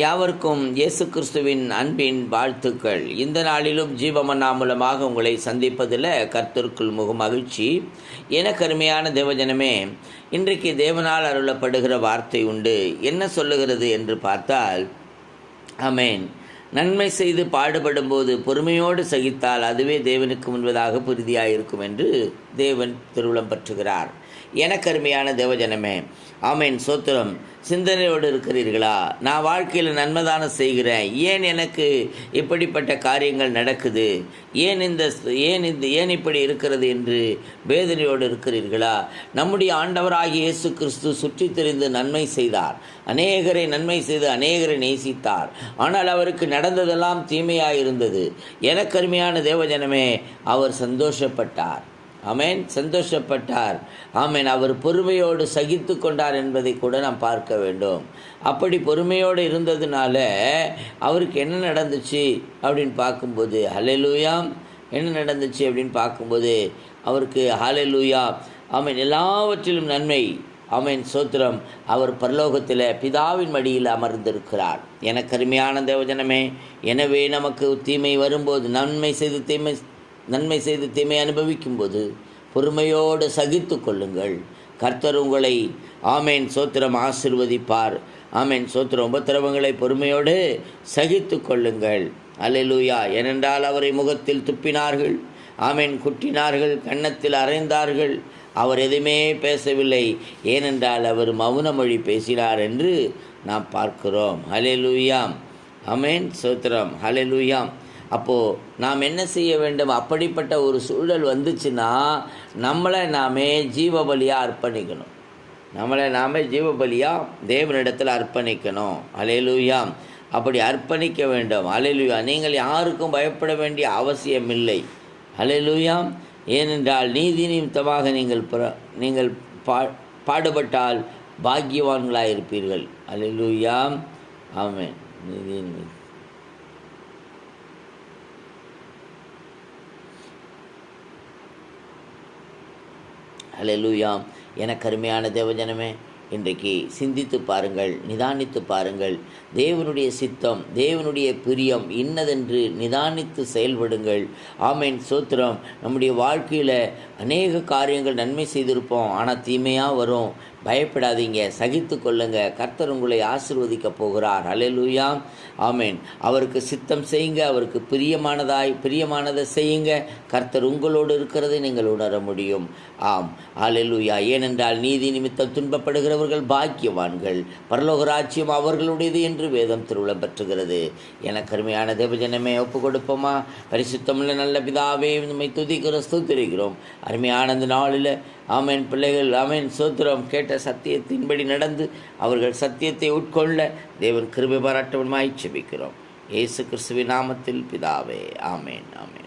யாவருக்கும் இயேசு கிறிஸ்துவின் அன்பின் வாழ்த்துக்கள். இந்த நாளிலும் ஜீவமன்னா மூலமாக உங்களை சந்திப்பதில் கர்த்தருக்குள் முக மகிழ்ச்சி. என கருமையான தேவஜனமே இன்றைக்கு தேவனால் அருளப்படுகிற வார்த்தை உண்டு. என்ன சொல்லுகிறது என்று பார்த்தால் அமேன் நன்மை செய்து பாடுபடும் போது பொறுமையோடு சகித்தால் அதுவே தேவனுக்கு முன்பதாக புரிதியாயிருக்கும் என்று தேவன் திருவிழம் பற்றுகிறார். எனக்கருமையான தேவஜனமே ஆமேன். சோத்திரம் சிந்தனையோடு இருக்கிறீர்களா? நான் வாழ்க்கையில் நன்மைதானம் செய்கிறேன். ஏன் எனக்கு இப்படிப்பட்ட காரியங்கள் நடக்குது? ஏன் இந்த ஏன் இந்த ஏன் இப்படி இருக்கிறது என்று வேதனையோடு இருக்கிறீர்களா? நம்முடைய ஆண்டவராகிய இயேசு கிறிஸ்து சுற்றித் திரிந்து நன்மை செய்தார். அநேகரை நன்மை செய்து அநேகரை நேசித்தார். ஆனால் அவருக்கு நடந்ததெல்லாம் தீமையாக இருந்தது எனக்கருமையான தேவஜனமே அவர் சந்தோஷப்பட்டார். ஆமேன். சந்தோஷப்பட்டார். ஆமேன். அவர் பொறுமையோடு சகித்து கொண்டார் என்பதை கூட நாம் பார்க்க வேண்டும். அப்படி பொறுமையோடு இருந்ததுனால அவருக்கு என்ன நடந்துச்சு அப்படின்னு பார்க்கும்போது ஹலெலூயாம் என்ன நடந்துச்சு அப்படின்னு பார்க்கும்போது அவருக்கு ஹாலெலூயா ஆமேன். எல்லாவற்றிலும் நன்மை. ஆமேன். சோத்திரம். அவர் பரலோகத்தில் பிதாவின் மடியில் அமர்ந்திருக்கிறார். எனக்கு அருமையான தேவஜனமே எனவே நமக்கு தீமை வரும்போது நன்மை செய்து தீமை நன்மை செய்து தீமை அனுபவிக்கும்போது பொறுமையோடு சகித்து கொள்ளுங்கள். கர்த்தர் உங்களை ஆமேன் சோத்திரம் ஆசிர்வதிப்பார். ஆமேன் சோத்திரம் உபத்திரவங்களை பொறுமையோடு சகித்து கொள்ளுங்கள். அல்லேலூயா. ஏனென்றால் அவரை முகத்தில் துப்பினார்கள் ஆமேன் குட்டினார்கள் கன்னத்தில் அறைந்தார்கள். அவர் எதுவுமே பேசவில்லை. ஏனென்றால் அவர் மௌன மொழி பேசினார் என்று நாம் பார்க்கிறோம். ஹலெலூயாம் அமேன் சோத்திரம். ஹலெலூயாம் அப்போது நாம் என்ன செய்ய வேண்டும்? அப்படிப்பட்ட ஒரு சூழல் வந்துச்சுன்னா நம்மளை நாமே ஜீவபலியாக அர்ப்பணிக்கணும். நம்மளை நாமே ஜீவபலியாக தேவனிடத்தில் அர்ப்பணிக்கணும். அலையலூயாம் அப்படி அர்ப்பணிக்க வேண்டும். அலையலூயா நீங்கள் யாருக்கும் பயப்பட வேண்டிய அவசியம் இல்லை அலையலூயாம் ஏனென்றால் நீதி நிமித்தமாக நீங்கள் புற நீங்கள் பா பாடுபட்டால் பாக்கியவான்களாக இருப்பீர்கள் அலையலூயாம் ஆமேன். நீதி நிமித்தம். ஹalleluya. எனக்கு அருமையான தேவஜனமே இன்றைக்கு சிந்தித்து பாருங்கள் நிதானித்து பாருங்கள். தேவனுடைய சித்தம் தேவனுடைய பிரியம் இன்னதென்று நிதானித்து செயல்படுங்கள். ஆமேன். சோத்திரம். நம்முடைய வாழ்க்கையில் அநேக காரியங்கள் நன்மை செய்திருப்போம் ஆனால் தீமையாக வரும். பயப்படாதீங்க சகித்து கொள்ளுங்க. கர்த்தர் உங்களை ஆசிர்வதிக்க போகிறார். அலையலூயா ஆமேன். அவருக்கு சித்தம் செய்யுங்க அவருக்கு பிரியமானதாய் பிரியமானதை செய்யுங்க. கர்த்தர் உங்களோடு இருக்கிறதை நீங்கள் உணர முடியும். ஆம். அலையலூயா ஏனென்றால் நீதி நிமித்தம் துன்பப்படுகிறவர்கள் பாக்கியவான்கள். பரலோக ராஜ்யம் அவர்களுடையது என்று வேதம் திருவிழம் பெற்றுகிறது. எனக்கு கருமையான தேவஜனமே ஒப்பு கொடுப்போமா? பரிசுத்தமுள்ள நல்ல பிதாவே நம்மை துதிக்கிறோம் ஸ்தோத்திரிக்கிறோம். அருமையான இந்த நாளில் ஆமேன் பிள்ளைகள் ஆமேன் சோத்திரம் கேட்ட சத்தியத்தின்படி நடந்து அவர்கள் சத்தியத்தை உட்கொள்ள தேவன் கிருபை பாராட்டவனுமாய் செபிக்கிறோம் இயேசு கிறிஸ்துவின் நாமத்தில் பிதாவே ஆமேன் ஆமேன்.